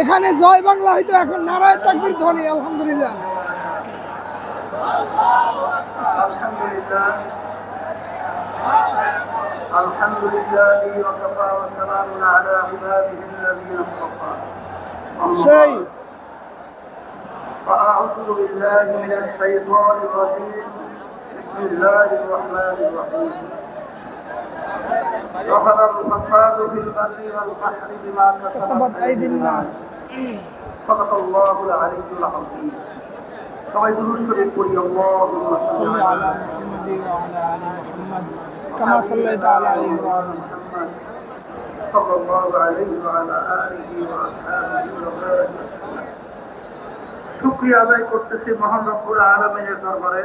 এখানে জয় বাংলা হয়তো এখন নারায়ণ তাকবির ধ্বনি আলহামদুলিল্লাহ। الحمد لله. وكفى وسلام على عباده الذين اصطفى. সেই فأعوذ بالله من الشيطان الرجيم. بسم الله الرحمن الرحيم. ظهر الفساد في البر والبحر بما كسبت أيدي الناس. صدق الله العلي العظيم. সবাই দুরুদ শরীফ পড়ি আল্লাহুম্মা صل على محمد وعلى ال محمد كما صليت على ابراهيم محمد صلى الله عليه وعلى آله وأصحابه وبارك وسلم। শুক্রিয়া আদায় করতেছি মহান রব্বুল আলমিনের দরবারে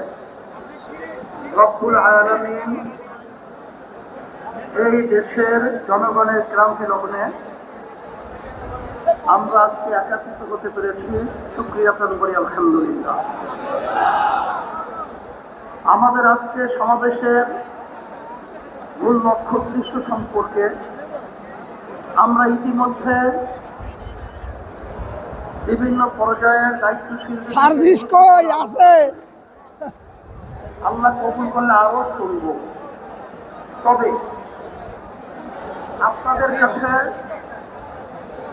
রব্বুল আলমিন এই দেশের জনগণের ক্রান্তি লগ্নে আমরা আজকে একাত্রিত হতে পেরেছি। শুক্রিয়া প্রদান করি আলহামদুলিল্লাহ। আমাদের আজকে সমাবেশের মূল লক্ষ্য উদ্দেশ্য সম্পর্কে আমরা ইতিমধ্যে বিভিন্ন পর্যায়ের দায়িত্বশীল কই আছে? আল্লাহ কবুল করলে আরও শুনব। তবে আপনাদের কাছে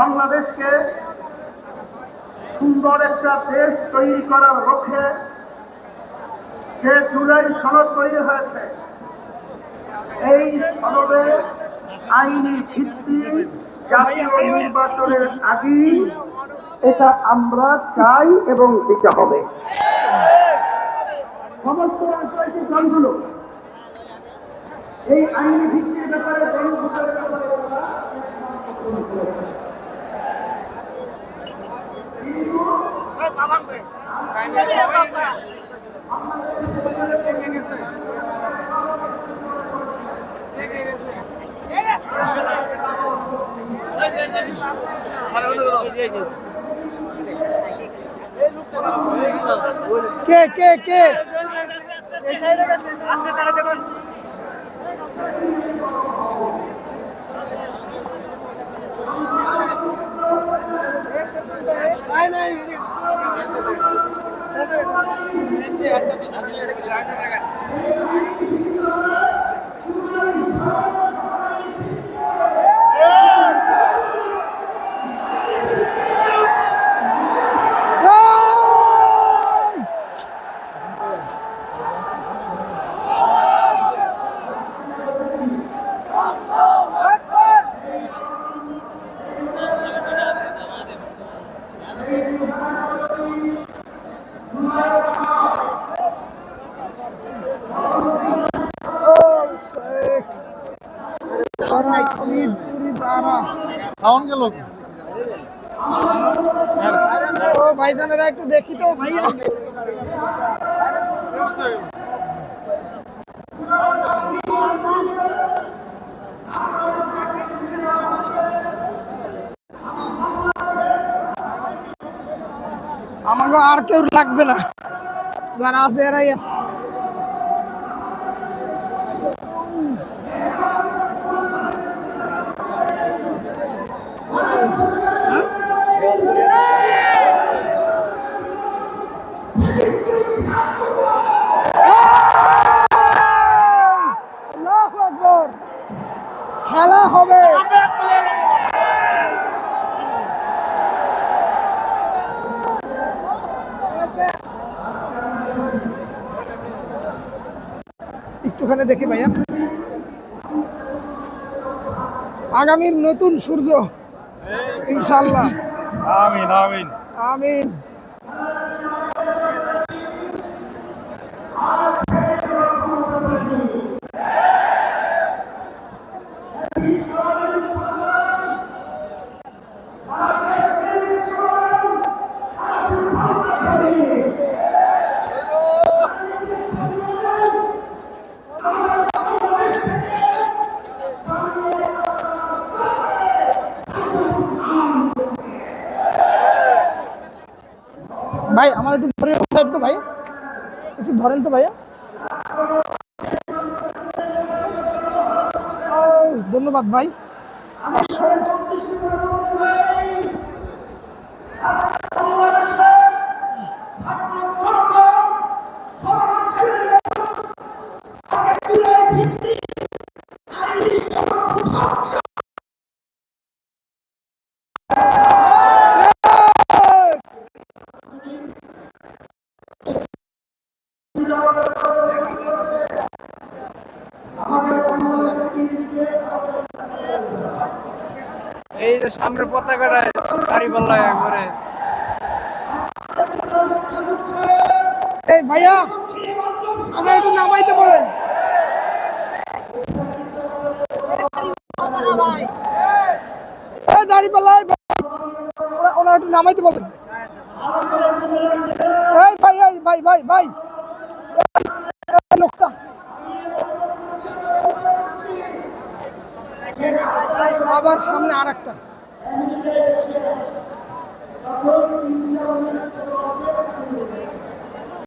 বাংলাদেশকে সুন্দর একটা দেশ তৈরি করার লক্ষ্যে যে জুলাই সনদ তৈরি হয়েছে, এই সনদে আইনি ভিত্তি, জাতীয় নির্বাচনের আগেই এটা আমরা চাই এবং দিতে হবে। সমস্ত রাজনৈতিক দলগুলো এই আইনি ভিত্তির ব্যাপারে গণভোটের ব্যাপারে কে। কিন্তু কে কে কে এই! ও শেখ তারা উরিদ উরিদ আরা খাওয়ান গেল ভাইজানেরা একটু দেখি তো, ভাইয়া। আমাকে আর কেউ লাগবে না। যারা আছে, এরাই আছে আল্লাহু আকবার খেলা হবে ওখানে দেখি ভাইয়া। আগামীর নতুন সূর্য ইনশাল্লাহ আমিন আমিন। আমিন। ভাই আমার একটু ধরে তো ভাই। একটু ধরেন তো ভাইয়া। ও, ধন্যবাদ ভাই। এই যে সামনে পতাকাটা গাড়ি পাল্লায় একবারে এই ভাইয়া আমাকে একটু নামাইতে বলেন। ভাই ভাই ভাই ভাই। লোকটা। আবার সামনে আর একটা ফিরে এসেছিলেন। তখন তিনি আমাদের